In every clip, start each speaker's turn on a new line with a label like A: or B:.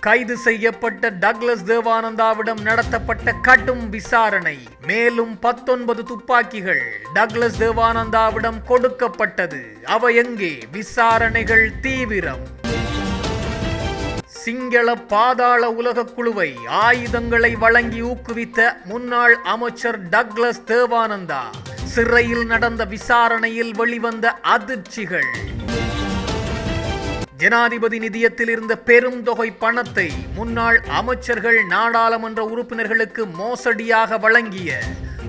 A: கைது செய்யப்பட்ட டக்ளஸ் தேவானந்தாவிடம் நடத்தப்பட்ட கடும் விசாரணை. மேலும் பத்தொன்பது துப்பாக்கிகள் டக்ளஸ் தேவானந்தாவிடம் கொடுக்கப்பட்டது. அவ எங்கே? விசாரணைகள் தீவிரம். சிங்கள பாதாள உலக குழுவை ஆயுதங்களை வழங்கி ஊக்குவித்த முன்னாள் அமைச்சர் டக்ளஸ் தேவானந்தா. சிறையில் நடந்த விசாரணையில் வெளிவந்த அதிர்ச்சிகள். ஜனாதிபதி நிதியத்தில் இருந்த பெரும் தொகை பணத்தை முன்னாள் அமைச்சர்கள் நாடாளுமன்ற உறுப்பினர்களுக்கு மோசடியாக வழங்கிய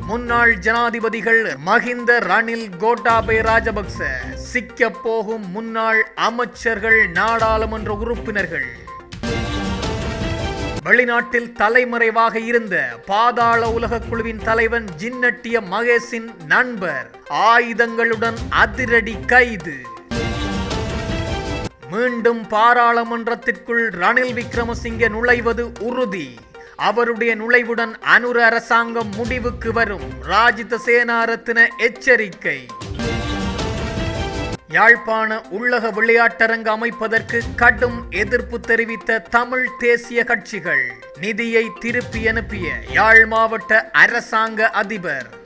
A: முன்னாள் ஜனாதிபதிகள் மஹிந்த ரணில் கோட்டாபே ராஜபக்ச சிக்கப் போகும் முன்னாள் அமைச்சர்கள் நாடாளுமன்ற உறுப்பினர்கள். வெளிநாட்டில் தலைமறைவாக இருந்த பாதாள உலக குழுவின் தலைவன் ஜின்னட்டிய மகேஷின் நண்பர் ஆயுதங்களுடன் அதிரடி கைது. மீண்டும் பாராளுமன்றத்திற்குள் ரணில் விக்ரமசிங்க நுழைவது உறுதி. அவருடைய நுழைவுடன் அனுர அரசாங்கம் முடிவுக்கு வரும். ராஜித சேனாரத்தின எச்சரிக்கை. யாழ்ப்பாண உள்ளக விளையாட்டரங்கு அமைப்பதற்கு கடும் எதிர்ப்பு தெரிவித்த தமிழ் தேசிய கட்சிகள். நிதியை திருப்பி அனுப்பிய யாழ் மாவட்ட அரசாங்க அதிபர்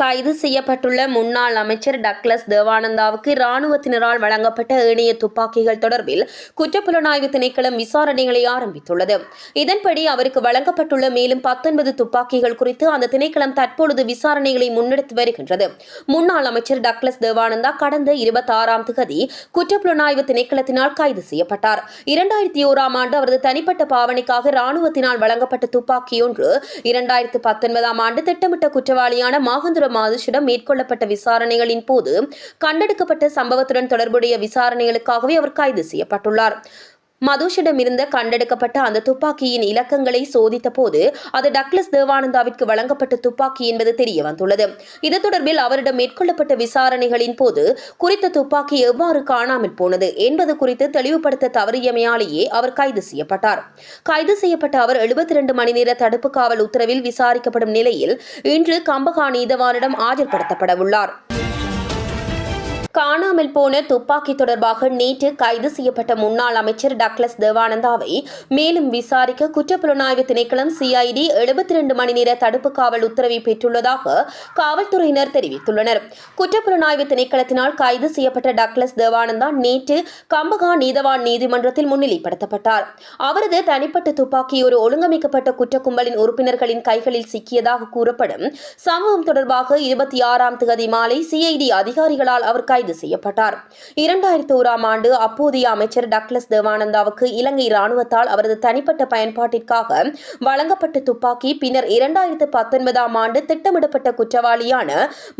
B: கைது செய்யப்பட்டுள்ள முன்னாள் அமைச்சர் டக்ளஸ் தேவானந்தாவுக்கு இராணுவத்தினரால் வழங்கப்பட்ட ஏனைய துப்பாக்கிகள் தொடர்பில் குற்றப்புலனாய்வு திணைக்களம் விசாரணைகளை ஆரம்பித்துள்ளது. இதன்படி அவருக்கு வழங்கப்பட்டுள்ள மேலும் பத்தொன்பது துப்பாக்கிகள் குறித்து அந்த திணைக்களம் தற்பொழுது விசாரணைகளை முன்னெடுத்து வருகின்றது. முன்னாள் அமைச்சர் டக்ளஸ் தேவானந்தா கடந்த இருபத்தி ஆறாம் தேதி குற்றப்புலனாய்வு திணைக்களத்தினால் கைது செய்யப்பட்டார். இரண்டாயிரத்தி ஓராம் ஆண்டு அவரது தனிப்பட்ட பாவனைக்காக இராணுவத்தினால் வழங்கப்பட்ட துப்பாக்கியொன்று இரண்டாயிரத்து பத்தொன்பதாம் ஆண்டு திட்டமிட்ட குற்றவாளியான மாகந்துர மாதுஷிடம் மேற்கொள்ளப்பட்ட விசாரணைகளின் போது கண்டெடுக்கப்பட்ட சம்பவத்துடன் தொடர்புடைய விசாரணைகளுக்காகவே அவர் கைது செய்யப்பட்டுள்ளார். மதுஷிடமிருந்து கண்டெடுக்கப்பட்ட அந்த துப்பாக்கியின் இலக்கங்களை சோதித்த போது அது டக்ளஸ் தேவானந்தாவிற்கு வழங்கப்பட்ட துப்பாக்கி என்பது தெரிய வந்துள்ளது. இது தொடர்பில் அவரிடம் மேற்கொள்ளப்பட்ட விசாரணைகளின் போது குறித்த துப்பாக்கி எவ்வாறு காணாமல் போனது என்பது குறித்து தெளிவுபடுத்த தவறியமையாலேயே அவர் கைது செய்யப்பட்டார். கைது செய்யப்பட்ட அவர் எழுபத்தி இரண்டு மணி நேர தடுப்பு காவல் உத்தரவில் விசாரிக்கப்படும் நிலையில் இன்று கம்பகா நீதவானிடம் ஆஜர்படுத்தப்பட உள்ளார் காணாமல் போன துப்பாக்கி தொடர்பாக நேற்று கைது செய்யப்பட்ட முன்னாள் அமைச்சர் டக்ளஸ் தேவானந்தாவை மேலும் விசாரிக்க குற்றப்புலனாய்வு திணைக்களம் சிஐடி எழுபத்தி ரெண்டு மணி நேர தடுப்பு காவல் உத்தரவை பெற்றுள்ளதாக காவல்துறையினர் தெரிவித்துள்ளனர். குற்றப்புலனாய்வு திணைக்களத்தினால் கைது செய்யப்பட்ட டக்ளஸ் தேவானந்தா நேற்று கம்பகா நீதவான் நீதிமன்றத்தில் முன்னிலைப்படுத்தப்பட்டார். அவரது தனிப்பட்ட துப்பாக்கி ஒரு ஒழுங்கமைக்கப்பட்ட குற்ற கும்பலின் உறுப்பினர்களின் கைகளில் சிக்கியதாக கூறப்படும். சம்பவம் தொடர்பாக இருபத்தி ஆறாம் தேதி மாலை சிஐடி அதிகாரிகளால் அவர் கைது செய்யப்பட்டார். இரண்டாயிரத்தி ஓராம் ஆண்டு அப்போதைய அமைச்சர் டக்லஸ் தேவானந்தாவுக்கு இலங்கை ராணுவத்தால் அவரது தனிப்பட்ட பயன்பாட்டிற்காக வழங்கப்பட்ட துப்பாக்கி பின்னர் இரண்டாயிரத்து பத்தொன்பதாம் ஆண்டு திட்டமிடப்பட்ட குற்றவாளியான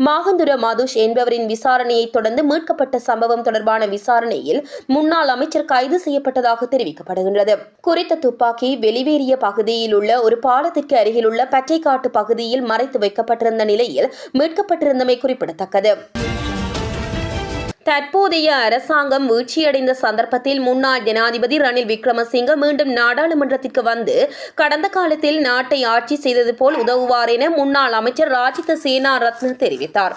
B: மாகந்துர மதுஷ் என்பவரின் விசாரணையை தொடர்ந்து மீட்கப்பட்ட சம்பவம் தொடர்பான விசாரணையில் முன்னாள் அமைச்சர் கைது செய்யப்பட்டதாக தெரிவிக்கப்படுகின்றது. குறித்த துப்பாக்கி வெளிவேறிய பகுதியில் உள்ள ஒரு பாலத்திற்கு அருகிலுள்ள பச்சைக்காட்டு பகுதியில் மறைத்து வைக்கப்பட்டிருந்த நிலையில் மீட்கப்பட்டிருந்தமை குறிப்பிடத்தக்கது. தற்போதைய அரசாங்கம் வீழ்ச்சியடைந்த சந்தர்ப்பத்தில் முன்னாள் ஜனாதிபதி ரணில் விக்ரமசிங்க மீண்டும் நாடாளுமன்றத்திற்கு வந்து கடந்த காலத்தில் நாட்டை ஆட்சி செய்தது போல் உதவுவார் என முன்னாள் அமைச்சர் ராஜித சேனா ரத்ன தெரிவித்தார்.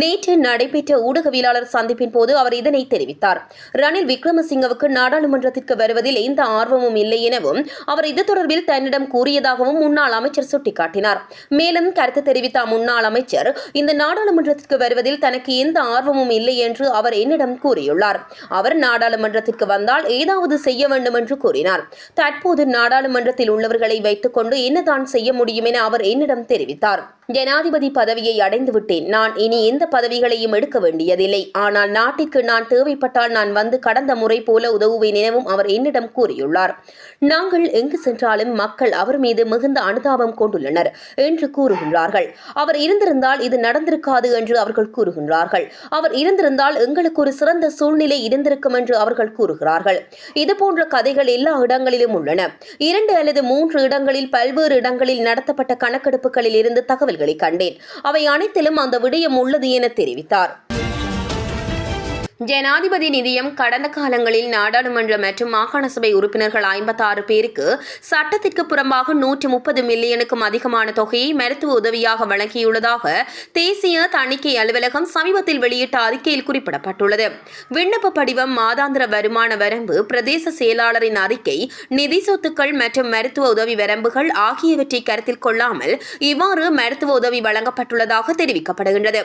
B: நேற்று நடைபெற்ற ஊடகவியலாளர் சந்திப்பின் போது அவர் இதனை தெரிவித்தார். ரணில் விக்ரமசிங்கவுக்கு நாடாளுமன்றத்திற்கு வருவதில் எந்த ஆர்வமும் இல்லை எனவும் அவர் இது தொடர்பில் தன்னிடம் கூறியதாகவும் முன்னாள் அமைச்சர் சுட்டிக்காட்டினார். மேலும் கருத்து தெரிவித்த முன்னாள் அமைச்சர் இந்த நாடாளுமன்றத்திற்கு வருவதில் தனக்கு எந்த ஆர்வமும் இல்லை என்று அவர் அவர் என்னிடம் கூறியுள்ளார். அவர் நாடாளுமன்றத்திற்கு வந்தால் ஏதாவது செய்ய வேண்டும் என்று கூறினார். தற்போது நாடாளுமன்றத்தில் உள்ளவர்களை வைத்துக் கொண்டு என்னதான் செய்ய முடியும் என அவர் என்னிடம் தெரிவித்தார். ஜனாதிபதி பதவியை அடைந்து விட்டேன் நான் இனி எந்த பதவிகளையும் எடுக்க வேண்டியதில்லை. ஆனால் நாட்டிற்கு நான் தேவைப்பட்டால் நான் வந்து கடந்த முறை போல உதவுவேன் எனவும் அவர் என்னிடம் கூறியுள்ளார். நாங்கள் எங்கு சென்றாலும் மக்கள் அவர் மீது மிகுந்த அனுதாபம் கொண்டுள்ளனர் என்று கூறுகின்றார்கள். அவர் இருந்திருந்தால் இது நடந்திருக்காது என்று அவர்கள் கூறுகின்றார்கள். அவர் இருந்திருந்தால் எங்களுக்கு ஒரு சிறந்த சூழ்நிலை இருந்திருக்கும் என்று அவர்கள் கூறுகிறார்கள். இது போன்ற கதைகள் எல்லா இடங்களிலும் உள்ளன. இரண்டு அல்லது மூன்று இடங்களில் பல்வேறு இடங்களில் நடத்தப்பட்ட கணக்கெடுப்புகளில் இருந்து தகவல்களை கண்டேன். அவை அனைத்திலும் அந்த விடயம் உள்ளது என தெரிவித்தார். ஜனாதிபதி நிதியம் கடந்த காலங்களில் நாடாளுமன்ற மற்றும் மாகாண சபை உறுப்பினர்கள் ஐம்பத்தாறு பேருக்கு சட்டத்திற்கு புறம்பாக நூற்று முப்பது மில்லியனுக்கும் அதிகமான தொகையை மருத்துவ உதவியாக வழங்கியுள்ளதாக தேசிய தணிக்கை அலுவலகம் சமீபத்தில் வெளியிட்ட அறிக்கையில் குறிப்பிடப்பட்டுள்ளது. விண்ணப்ப படிவம் மாதாந்திர வருமான வரம்பு பிரதேச செயலாளரின் அறிக்கை நிதி சொத்துக்கள் மற்றும் மருத்துவ உதவி வரம்புகள் ஆகியவற்றை கருத்தில் கொள்ளாமல் இவ்வாறு மருத்துவ உதவி வழங்கப்பட்டுள்ளதாக தெரிவிக்கப்படுகின்றது.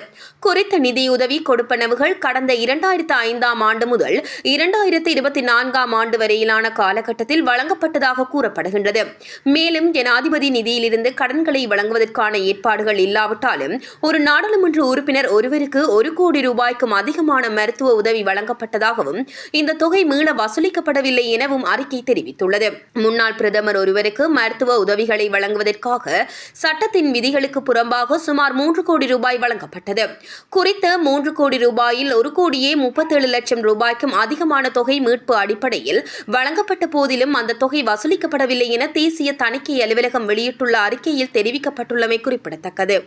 B: குறித்த நிதியுதவி கொடுப்பனவுகள் கடந்த இரண்டாயிரத்தி இரண்டாயிரத்து ஐந்தாம் ஆண்டு முதல் இரண்டாயிரத்து இருபத்தி நான்காம் ஆண்டு வரையிலான காலகட்டத்தில் வழங்கப்பட்டதாக கூறப்படுகின்றது. மேலும் ஜனாதிபதி நிதியிலிருந்து கடன்களை வழங்குவதற்கான ஏற்பாடுகள் இல்லாவிட்டாலும் ஒரு நாடாளுமன்ற உறுப்பினர் ஒருவருக்கு ஒரு கோடி ரூபாய்க்கும் அதிகமான மருத்துவ உதவி வழங்கப்பட்டதாகவும் இந்த தொகை மீள வசூலிக்கப்படவில்லை எனவும் அறிக்கை தெரிவித்துள்ளது. முன்னாள் பிரதமர் ஒருவருக்கு மருத்துவ உதவிகளை வழங்குவதற்காக சட்டத்தின் விதிகளுக்கு புறம்பாக சுமார் மூன்று கோடி ரூபாய் வழங்கப்பட்டது. குறித்த மூன்று கோடி ரூபாயில் ஒரு கோடியே முப்பது முப்பத்தேழு லட்சம் ரூபாய்க்கும் அதிகமான தொகை மீட்பு அடிப்படையில் வழங்கப்பட்ட போதிலும் அந்த தொகை வசூலிக்கப்படவில்லை என தேசிய தணிக்கை அலுவலகம் வெளியிட்டுள்ள அறிக்கையில் தெரிவிக்கப்பட்டுள்ளமை குறிப்பிடத்தக்கது.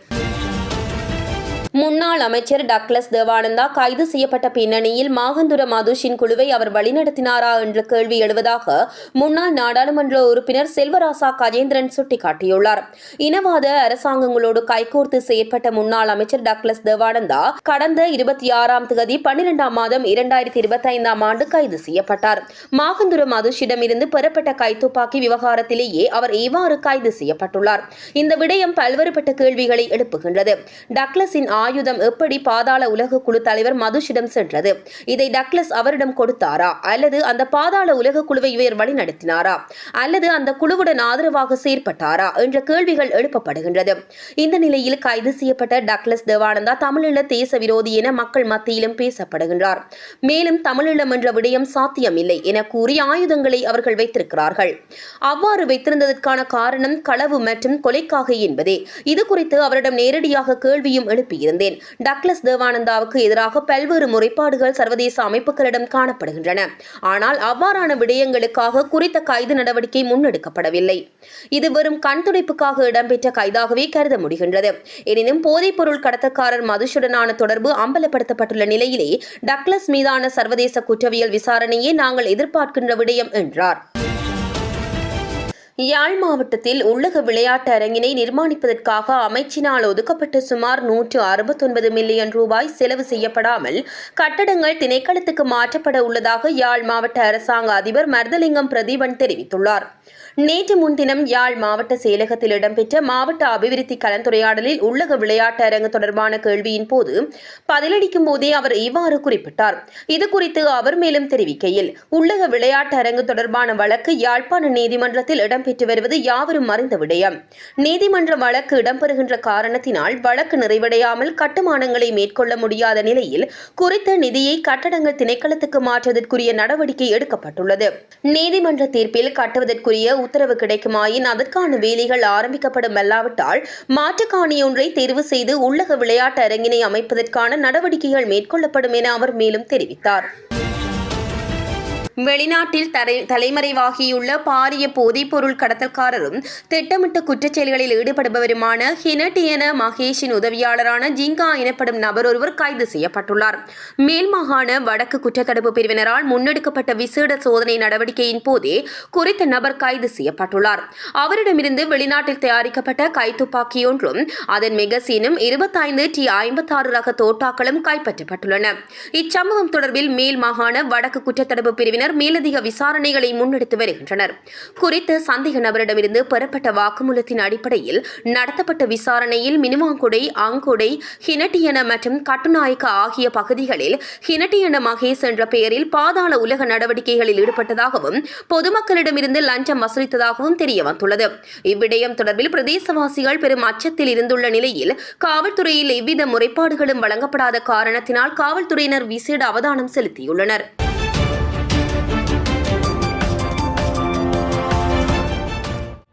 B: முன்னாள் அமைச்சர் டக்ளஸ் தேவானந்தா கைது செய்யப்பட்ட பின்னணியில் மாகந்துர மதுஷின் குழுவை அவர் வழிநடத்தினாரா என்ற கேள்வி எழுவதாக முன்னாள் நாடாளுமன்ற உறுப்பினர் செல்வராசா கஜேந்திரன் சுட்டிக்காட்டியுள்ளார். இனவாத அரசாங்கங்களோடு கைகோர்த்து செயற்பட்ட முன்னாள் அமைச்சர் டக்ளஸ் தேவானந்தா கடந்த இருபத்தி ஆறாம் தேதி பன்னிரெண்டாம் மாதம் இரண்டாயிரத்தி இருபத்தி ஐந்தாம் ஆண்டு கைது செய்யப்பட்டார். மாகந்துர மதுஷிடமிருந்து பெறப்பட்ட கைத்துப்பாக்கி விவகாரத்திலேயே அவர் இவ்வாறு கைது செய்யப்பட்டுள்ளார். இந்த விடயம் பல்வேறுபட்ட கேள்விகளை எழுப்புகின்றது. டக்ளஸின் ஆயுதம் எப்படி பாதாள உலக குழு தலைவர் மதுஷிடம் சென்றது? இதை டக்ளஸ் அவரிடம் கொடுத்தாரா? அல்லது அந்த பாதாள உலக குழுவை இவர் வழிநடத்தினாரா? அல்லது அந்த குழுவுடன் ஆதரவாக செயற்பட்டாரா? என்ற கேள்விகள் எழுப்பப்படுகின்றது. இந்த நிலையில் கைது செய்யப்பட்ட டக்ளஸ் தேவானந்தா தமிழீழ தேச விரோதி என மக்கள் மத்தியிலும் பேசப்படுகின்றார். மேலும் தமிழீழம் என்ற விடயம் சாத்தியமில்லை என கூறி ஆயுதங்களை அவர்கள் வைத்திருக்கிறார்கள். அவ்வாறு வைத்திருந்ததற்கான காரணம் களவு மற்றும் கொலைக்காக என்பதே. இது குறித்து அவரிடம் நேரடியாக கேள்வியும் எழுப்பியிருந்தேன் டக்ளஸ் தேவானந்தாவுக்கு எதிராக பல்வேறு முறைப்பாடுகள் சர்வதேச அமைப்புகளிடம் காணப்படுகின்றன. ஆனால் அவ்வாறான விடயங்களுக்காக குறித்த கைது நடவடிக்கை முன்னெடுக்கப்படவில்லை. இது வெறும் கண்துடைப்புக்காக இடம்பெற்ற கைதாகவே கருத முடிகின்றது. எனினும் போதைப்பொருள் கடத்தக்காரர் மதுஷுடனான தொடர்பு அம்பலப்படுத்தப்பட்டுள்ள நிலையிலே டக்ளஸ் மீதான சர்வதேச குற்றவியல் விசாரணையை நாங்கள் எதிர்பார்க்கின்ற விடயம் என்றார். யாழ் மாவட்டத்தில் உள்ளக விளையாட்டு அரங்கினை நிர்மாணிப்பதற்காக அமைச்சினால் ஒதுக்கப்பட்ட சுமார் நூற்று அறுபத்தொன்பது மில்லியன் ரூபாய் செலவு செய்யப்படாமல் கட்டடங்கள் திணைக்களத்துக்கு மாற்றப்பட உள்ளதாக யாழ் மாவட்ட அரசாங்க அதிபர் மர்தலிங்கம் பிரதீபன் தெரிவித்துள்ளார். நேற்று முன்தினம் யாழ் மாவட்ட செயலகத்தில் இடம்பெற்ற மாவட்ட அபிவிருத்தி கலந்துரையாடலில் உள்ளக விளையாட்டு அரங்கு தொடர்பான கேள்வியின் போது பதிலளிக்கும் போதே அவர் இவ்வாறு குறிப்பிட்டார். இது குறித்து அவர் மேலும் தெரிவிக்கையில் உள்ளக விளையாட்டு அரங்கு தொடர்பான வழக்கு யாழ்ப்பாண நீதிமன்றத்தில் இடம்பெற்று வருவது யாவரும் அறிந்த விடயம். நீதிமன்ற வழக்கு இடம்பெறுகின்ற காரணத்தினால் வழக்கு நிறைவடையாமல் கட்டுமானங்களை மேற்கொள்ள முடியாத நிலையில் குறித்த நிதியை கட்டடங்கள் திணைக்களத்துக்கு மாற்றுவதற்குரிய நடவடிக்கை எடுக்கப்பட்டுள்ளது. நீதிமன்ற தீர்ப்பில் கட்டுவதற்குரிய உத்தரவு கிடைக்குமாயின் அதற்கான வேலைகள் ஆரம்பிக்கப்படும் அல்லாவிட்டால் மாற்றுக்காணியொன்றை தேர்வு செய்து உள்ளக விளையாட்டு அரங்கினை அமைப்பதற்கான நடவடிக்கைகள் மேற்கொள்ளப்படும் என அவர் மேலும் தெரிவித்தார். வெளிநாட்டில் தலை தலைமறைவாகியுள்ள பாரிய போதைப்பொருள் கடத்தல்காரரும் திட்டமிட்ட குற்றச்செயல்களில் ஈடுபடுபவருமான ஹினட்டியன மகேஷின் உதவியாளரான ஜிங்கா எனப்படும் நபர் ஒருவர் கைது செய்யப்பட்டுள்ளார். மேல் மாகாண வடக்கு குற்றத்தடுப்பு பிரிவினரால் முன்னெடுக்கப்பட்ட விசேட சோதனை நடவடிக்கையின் போதே குறித்த நபர் கைது செய்யப்பட்டுள்ளார். அவரிடமிருந்து வெளிநாட்டில் தயாரிக்கப்பட்ட கைத்துப்பாக்கியொன்றும் அதன் மெகசீனும் இருபத்தைந்து டி ஐம்பத்தாறு ரக தோட்டாக்களும் கைப்பற்றப்பட்டுள்ளன. இச்சம்பவம் தொடர்பில் மேல் மாகாண வடக்கு குற்றத்தடுப்பு பிரிவினர் மேலதிக விசாரணைகளை முன்னெடுத்து வருகின்றனர். குறித்த சந்தேக நபரிடமிருந்து பெறப்பட்ட வாக்குமூலத்தின் அடிப்படையில் நடத்தப்பட்ட விசாரணையில் மினுவாங்குடை அங்குடை ஹினட்டியன மற்றும் கட்டுநாயக்க ஆகிய பகுதிகளில் ஹினட்டியன மகேஷ் என்ற பெயரில் பாதாள உலக நடவடிக்கைகளில் ஈடுபட்டதாகவும் பொதுமக்களிடமிருந்து லஞ்சம் வசூலித்ததாகவும் தெரியவந்துள்ளது. இவ்விடயம் தொடர்பில் பிரதேசவாசிகள் பெரும் அச்சத்தில் இருந்துள்ள நிலையில் காவல்துறையில் எவ்வித முறைப்பாடுகளும் வழங்கப்படாத காரணத்தினால் காவல்துறையினர் விசேட அவதானம் செலுத்தியுள்ளனர்.